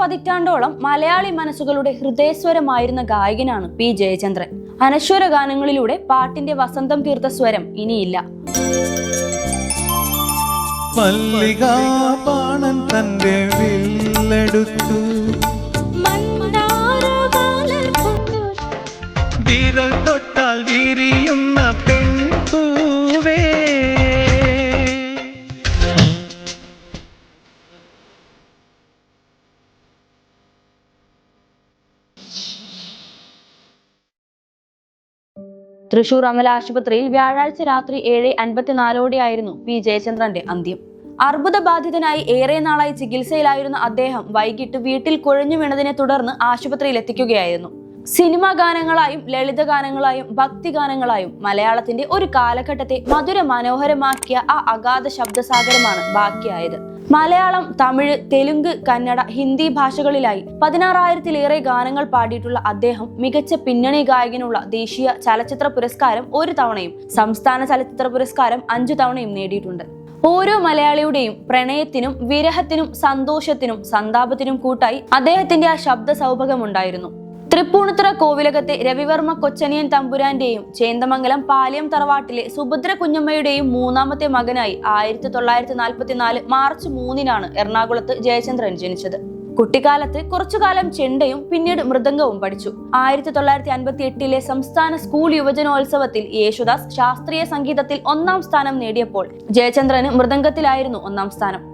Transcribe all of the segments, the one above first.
പതിറ്റാണ്ടോളം മലയാളി മനസ്സുകളുടെ ഹൃദയസ്വരമായിരുന്ന ഗായകനാണ് പി ജയചന്ദ്രൻ. അനശ്വര ഗാനങ്ങളിലൂടെ പാട്ടിന്റെ വസന്തം തീർത്ത സ്വരം ഇനിയില്ല. മല്ലികാപാണൻ തന്റെ വില്ലെടുത്തു. തൃശൂർ അമല ആശുപത്രിയിൽ വ്യാഴാഴ്ച രാത്രി ഏഴ് അൻപത്തിനാലോടെയായിരുന്നു പി ജയചന്ദ്രന്റെ അന്ത്യം. അർബുദബാധിതനായി ഏറെ നാളായി ചികിത്സയിലായിരുന്ന അദ്ദേഹം വൈകിട്ട് വീട്ടിൽ കുഴഞ്ഞു വീണതിനെ തുടർന്ന് ആശുപത്രിയിൽ എത്തിക്കുകയായിരുന്നു സിനിമാ ഗാനങ്ങളായും ലളിത ഗാനങ്ങളായും ഭക്തി ഗാനങ്ങളായും മലയാളത്തിന്റെ ഒരു കാലഘട്ടത്തെ മധുര മനോഹരമാക്കിയ ആ അഗാധ ശബ്ദസാഗരമാണ് ബാക്കിയായത്. മലയാളം തമിഴ് തെലുങ്ക് കന്നഡ ഹിന്ദി ഭാഷകളിലായി പതിനാറായിരത്തിലേറെ ഗാനങ്ങൾ പാടിയിട്ടുള്ള അദ്ദേഹം മികച്ച പിന്നണി ഗായകനുള്ള ദേശീയ ചലച്ചിത്ര പുരസ്കാരം ഒരു തവണയും സംസ്ഥാന ചലച്ചിത്ര പുരസ്കാരം അഞ്ചു തവണയും നേടിയിട്ടുണ്ട്. ഓരോ മലയാളിയുടെയും പ്രണയത്തിനും വിരഹത്തിനും സന്തോഷത്തിനും സന്താപത്തിനും കൂട്ടായി അദ്ദേഹത്തിന്റെ ആ ശബ്ദ സൗഭഗമുണ്ടായിരുന്നു തൃപ്പൂണിത്തുറ കോവിലകത്തെ രവിവർമ്മ കൊച്ചനിയൻ തമ്പുരാന്റെയും ചേന്തമംഗലം പാലിയം തറവാട്ടിലെ സുഭദ്ര കുഞ്ഞമ്മയുടെയും മൂന്നാമത്തെ മകനായി ആയിരത്തി തൊള്ളായിരത്തി നാൽപ്പത്തിനാല് മാർച്ച് മൂന്നിനാണ് എറണാകുളത്ത് ജയചന്ദ്രൻ ജനിച്ചത്. കുട്ടിക്കാലത്ത് കുറച്ചുകാലം ചെണ്ടയും പിന്നീട് മൃദംഗവും പഠിച്ചു. ആയിരത്തി തൊള്ളായിരത്തി അൻപത്തി എട്ടിലെ സംസ്ഥാന സ്കൂൾ യുവജനോത്സവത്തിൽ യേശുദാസ് ശാസ്ത്രീയ സംഗീതത്തിൽ ഒന്നാം സ്ഥാനം നേടിയപ്പോൾ ജയചന്ദ്രന് മൃദംഗത്തിലായിരുന്നു ഒന്നാം സ്ഥാനം.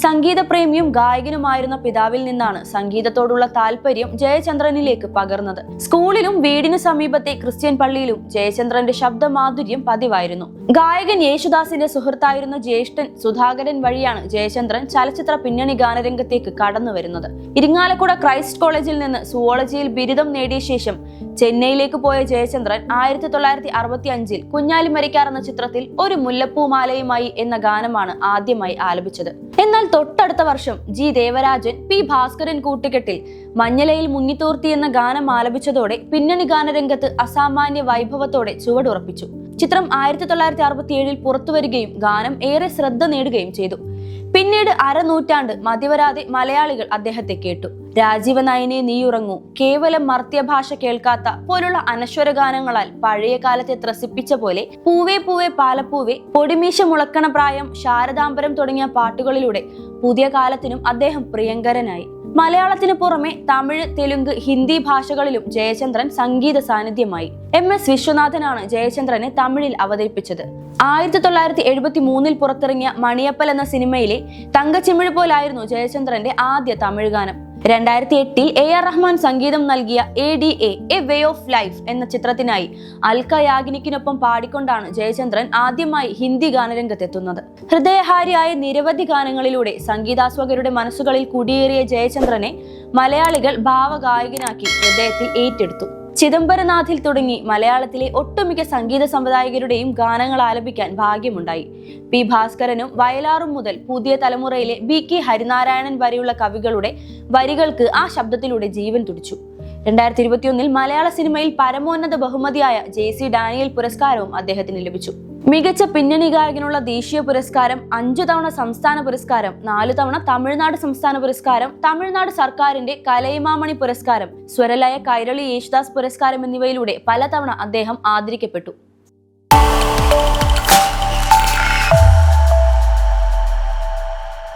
സംഗീതപ്രേമിയും ഗായകനുമായിരുന്ന പിതാവിൽ നിന്നാണ് സംഗീതത്തോടുള്ള താല്പര്യം ജയചന്ദ്രനിലേക്ക് പകർന്നത്. സ്കൂളിലും വീടിനു സമീപത്തെ ക്രിസ്ത്യൻ പള്ളിയിലും ജയചന്ദ്രന്റെ ശബ്ദമാധുര്യം പതിവായിരുന്നു. ഗായകൻ യേശുദാസിന്റെ സുഹൃത്തായിരുന്ന ജ്യേഷ്ഠൻ സുധാകരൻ വഴിയാണ് ജയചന്ദ്രൻ ചലച്ചിത്ര പിന്നണി ഗാനരംഗത്തേക്ക് കടന്നു വരുന്നത് ഇരിങ്ങാലക്കുട ക്രൈസ്റ്റ് കോളേജിൽ നിന്ന് സുവോളജിയിൽ ബിരുദം നേടിയ ശേഷം ചെന്നൈയിലേക്ക് പോയ ജയചന്ദ്രൻ ആയിരത്തി തൊള്ളായിരത്തി അറുപത്തി അഞ്ചിൽ കുഞ്ഞാലി മരിക്കാർ എന്ന ചിത്രത്തിൽ ഒരു മുല്ലപ്പൂമാലയുമായി എന്ന ഗാനമാണ് ആദ്യമായി ആലപിച്ചത്. എന്നാൽ തൊട്ടടുത്ത വർഷം ജി ദേവരാജൻ പി ഭാസ്കരൻ കൂട്ടുകെട്ടിൽ മഞ്ഞലയിൽ മുങ്ങിത്തൂർത്തി എന്ന ഗാനം ആലപിച്ചതോടെ പിന്നണി ഗാനരംഗത്ത് അസാമാന്യ വൈഭവത്തോടെ ചുവടുറപ്പിച്ചു. ചിത്രം ആയിരത്തി തൊള്ളായിരത്തി അറുപത്തി ഏഴിൽ പുറത്തുവരികയും ഗാനം ഏറെ ശ്രദ്ധ നേടുകയും ചെയ്തു. പിന്നീട് അരനൂറ്റാണ്ട് മതിവരാതെ മലയാളികൾ അദ്ദേഹത്തെ കേട്ടു. രാജീവ നയനെ നീയുറങ്ങൂ കേവലം മർത്യഭാഷ കേൾക്കാത്ത പോലുള്ള അനശ്വര ഗാനങ്ങളാൽ പഴയ കാലത്തെ ത്രസിപ്പിച്ച പോലെ പൂവേ പൂവേ പാലപ്പൂവേ പൊടിമീശ മുളക്കണ പ്രായം ശാരദാംബരം തുടങ്ങിയ പാട്ടുകളിലൂടെ പുതിയ കാലത്തിനും അദ്ദേഹം പ്രിയങ്കരനായി. മലയാളത്തിന് പുറമെ തമിഴ് തെലുങ്ക് ഹിന്ദി ഭാഷകളിലും ജയചന്ദ്രൻ സംഗീത സാന്നിധ്യമായി. എം എസ് വിശ്വനാഥനാണ് ജയചന്ദ്രനെ തമിഴിൽ അവതരിപ്പിച്ചത്. ആയിരത്തി തൊള്ളായിരത്തി എഴുപത്തി മൂന്നിൽ പുറത്തിറങ്ങിയ മണിയപ്പൽ എന്ന സിനിമയിലെ തങ്കച്ചിമിഴ് പോലായിരുന്നു ജയചന്ദ്രന്റെ ആദ്യ തമിഴ് ഗാനം. രണ്ടായിരത്തി എട്ടിൽ എ ആർ റഹ്മാൻ സംഗീതം നൽകിയ A D A a way of life എന്ന ചിത്രത്തിനായി അൽക്ക യാഗ്നിക്കിനൊപ്പം പാടിക്കൊണ്ടാണ് ജയചന്ദ്രൻ ആദ്യമായി ഹിന്ദി ഗാനരംഗത്തെത്തുന്നത്. ഹൃദയഹാരിയായ നിരവധി ഗാനങ്ങളിലൂടെ സംഗീതാസ്വകരുടെ മനസ്സുകളിൽ കുടിയേറിയ ജയചന്ദ്രനെ മലയാളികൾ ഭാവഗായകനാക്കി ഹൃദയത്തിൽ ഏറ്റെടുത്തു. ചിദംബരനാഥിൽ തുടങ്ങി മലയാളത്തിലെ ഒട്ടുമിക്ക സംഗീത സംവിധായകരുടെയും ഗാനങ്ങൾ ആലപിക്കാൻ ഭാഗ്യമുണ്ടായി. പി ഭാസ്കരനും വയലാറും മുതൽ പുതിയ തലമുറയിലെ ബി കെ ഹരിനാരായണൻ വരെയുള്ള കവികളുടെ വരികൾക്ക് ആ ശബ്ദത്തിലൂടെ ജീവൻ തുടിച്ചു. രണ്ടായിരത്തി ഇരുപത്തിയൊന്നിൽ മലയാള സിനിമയിൽ പരമോന്നത ബഹുമതിയായ ജെ സി ഡാനിയൽ പുരസ്കാരവും അദ്ദേഹത്തിന് ലഭിച്ചു. മികച്ച പിന്നണി ഗായകനുള്ള ദേശീയ പുരസ്കാരം അഞ്ചു തവണ സംസ്ഥാന പുരസ്കാരം നാലു തവണ തമിഴ്നാട് സംസ്ഥാന പുരസ്കാരം തമിഴ്നാട് സർക്കാരിന്റെ കലൈമാമണി പുരസ്കാരം സ്വരലയ കൈരളി യേശുദാസ് പുരസ്കാരം എന്നിവയിലൂടെ പലതവണ അദ്ദേഹം ആദരിക്കപ്പെട്ടു.